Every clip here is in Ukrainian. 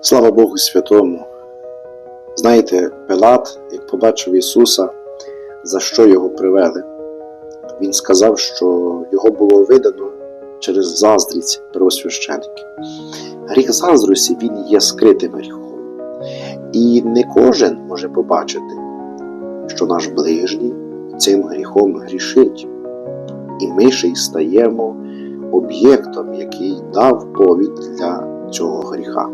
Слава Богу Святому. Знаєте, Пилат, як побачив Ісуса, за що його привели, Він сказав, що його було видано через заздрість первосвящеників. Гріх заздрості він є скритим гріхом. І не кожен може побачити, що наш ближній цим гріхом грішить. І ми ще й стаємо об'єктом, який дав повід для цього гріха.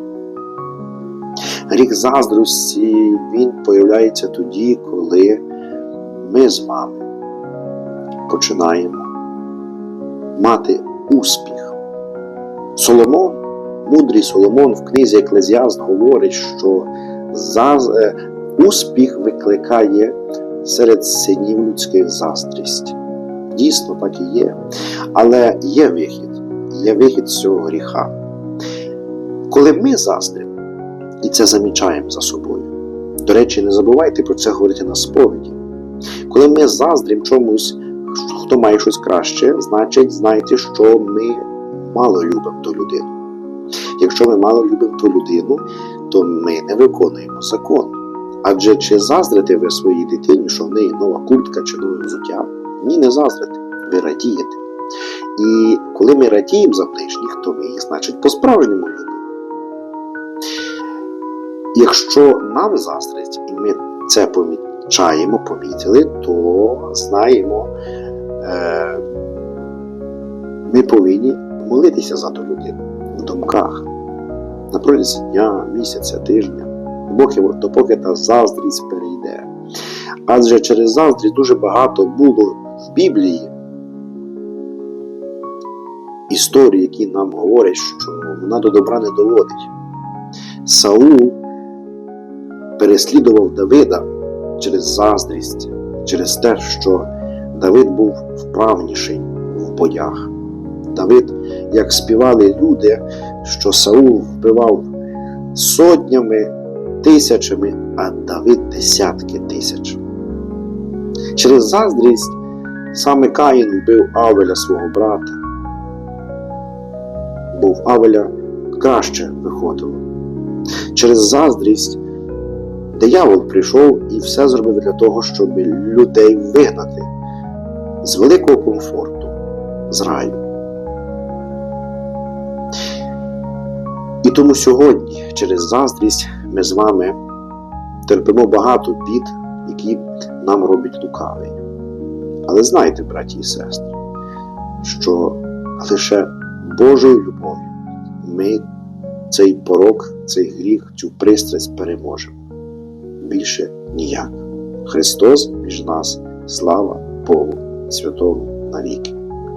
Гріх заздрості він появляється тоді, коли ми з вами починаємо мати успіх. Соломон, мудрий Соломон в книзі Еклезіаст говорить, що е, успіх викликає серед синів людських заздрість. Дійсно, так і є. Але є вихід, є вихід з цього гріха. Коли ми заздримо, і це замічаємо за собою. До речі, не забувайте про це говорити на сповіді. Коли ми заздримо чомусь, хто має щось краще, значить, знайте, що ми мало любимо ту людину. Якщо ми мало любимо ту людину, то ми не виконуємо закон. Адже чи заздрите ви своїй дитині, що в неї нова куртка чи нове взуття? Ні, не заздрите, ви радієте. І коли ми радіємо за ближніх, то ми їх, значить, по-справжньому. Якщо нам заздрить, і ми це помічаємо, помітили, то знаємо, е, ми повинні молитися за ту людину в думках на протязі дня, місяця, тижня, допоки, та заздрість перейде. Адже через заздрість дуже багато було в Біблії історій, які нам говорять, що вона до добра не доводить. Саул переслідував Давида через заздрість, через те, що Давид був вправніший в боях. Давид, як співали люди, що Саул вбивав сотнями, тисячами, а Давид десятки тисяч. Через заздрість саме Каїн вбив Авеля свого брата, бо в Авеля краще виходило. Через заздрість диявол прийшов і все зробив для того, щоб людей вигнати з великого комфорту, з раю. І тому сьогодні через заздрість ми з вами терпимо багато бід, які нам робить лукавий. Але знайте, браті і сестри, що лише Божою любов'ю ми цей порок, цей гріх, цю пристрасть переможемо. Більше ніяк. Христос між нас, слава Богу, святому навіки.